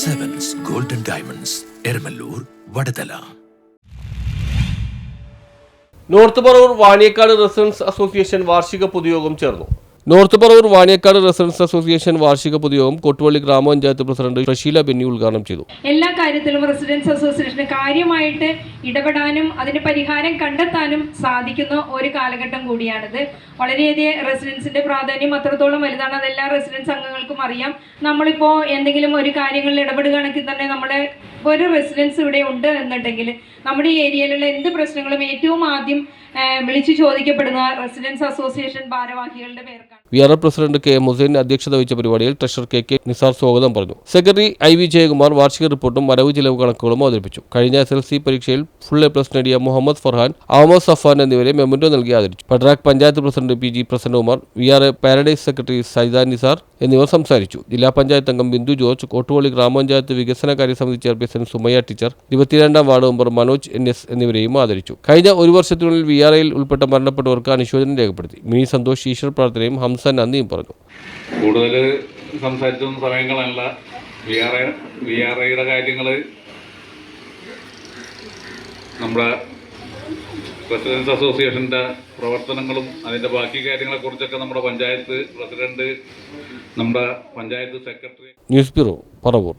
Sevens golden diamonds Eramallur Vadathala north Paravur Vaniyakkad residents association വാർഷിക പൊതുയോഗം ചേർന്നു. North Paravur Vaniyakkad residents association വാർഷിക പൊതുയോഗം കൊട്ടുവള്ളി ഗ്രാമപഞ്ചായത്ത് പ്രസിഡന്റ് ഷീല ബെന്നി ഉദ്ഘാടനം ചെയ്തു. എല്ലാ കാര്യത്തിലും റെസിഡൻസ് അസോസിയേഷന് കാര്യമായിട്ട് ഇടപെടാനും അതിന് പരിഹാരം കണ്ടെത്താനും സാധിക്കുന്ന ഒരു കാലഘട്ടം കൂടിയാണിത്. വളരെയധികം റെസിഡൻസിന്റെ പ്രാധാന്യം അത്രത്തോളം വലുതാണ്. അതെല്ലാ റെസിഡൻസ് അംഗങ്ങൾക്കും അറിയാം. നമ്മളിപ്പോൾ എന്തെങ്കിലും ഒരു കാര്യങ്ങളിൽ ഇടപെടുകയാണെങ്കിൽ തന്നെ നമ്മുടെ ഒരു റെസിഡൻസ് ഇവിടെ ഉണ്ട് എന്നുണ്ടെങ്കിൽ നമ്മുടെ ഏരിയയിലുള്ള എന്ത് പ്രശ്നങ്ങളും ഏറ്റവും ആദ്യം വിളിച്ചു ചോദിക്കപ്പെടുന്ന റെസിഡൻസ് അസോസിയേഷൻ ഭാരവാഹികളുടെ പേർക്കാണ്. V R president K M Hussain അധ്യക്ഷത വഹിച്ച പരിപാടിയിൽ ട്രഷറർ കെ കെ നിസാർ സ്വാഗതം പറഞ്ഞു. സെക്രട്ടറി ഐ വി ജയകുമാർ വാർഷിക റിപ്പോർട്ടും വരവ് ചെലവ് കണക്കുകളും അവതരിപ്പിച്ചു. കഴിഞ്ഞ എസ് എൽ സി പരീക്ഷയിൽ ഫുൾ എ പ്ലസ് നേടിയ മുഹമ്മദ് ഫർഹാൻ അഹമ്മദ് സഫാൻ എന്നിവരെ മെമ്മന്റോ നൽകി ആദരിച്ചു. പട്രാക് panchayat president P G Prasannakumar V R A paradise secretary Saidan Nisar എന്നിവർ സംസാരിച്ചു. ജില്ലാ പഞ്ചായത്ത് അംഗം ബിന്ദു ജോർജ് കോട്ടുവള്ളി ഗ്രാമപഞ്ചായത്ത് വികസനകാര്യ സമിതി ചെയർപേഴ്സൺ സുമയ്യ ടീച്ചർ ഇരുപത്തിരണ്ടാം ward member Manoj N S എന്നിവരെയും ആദരിച്ചു. കഴിഞ്ഞ ഒരു വർഷത്തിനുള്ളിൽ വി ആർ ഐയിൽ ഉൾപ്പെട്ട മരണപ്പെട്ടവർക്ക് അനുശോചനം രേഖപ്പെടുത്തി. മിനി സന്തോഷ് ഈശ്വർ പ്രാർത്ഥനയും ഹംസ നന്ദിയും പറഞ്ഞു. കൂടുതൽ സംസാരിച്ചൊന്നും സമയങ്ങളല്ല V R I V R ഐയുടെ കാര്യങ്ങൾ നമ്മുടെ റെസിഡൻസ് അസോസിയേഷന്റെ പ്രവർത്തനങ്ങളും അതിന്റെ ബാക്കി കാര്യങ്ങളെക്കുറിച്ചൊക്കെ നമ്മുടെ പഞ്ചായത്ത് പ്രസിഡന്റ് നമ്മുടെ panchayat secretary news bureau Paravur.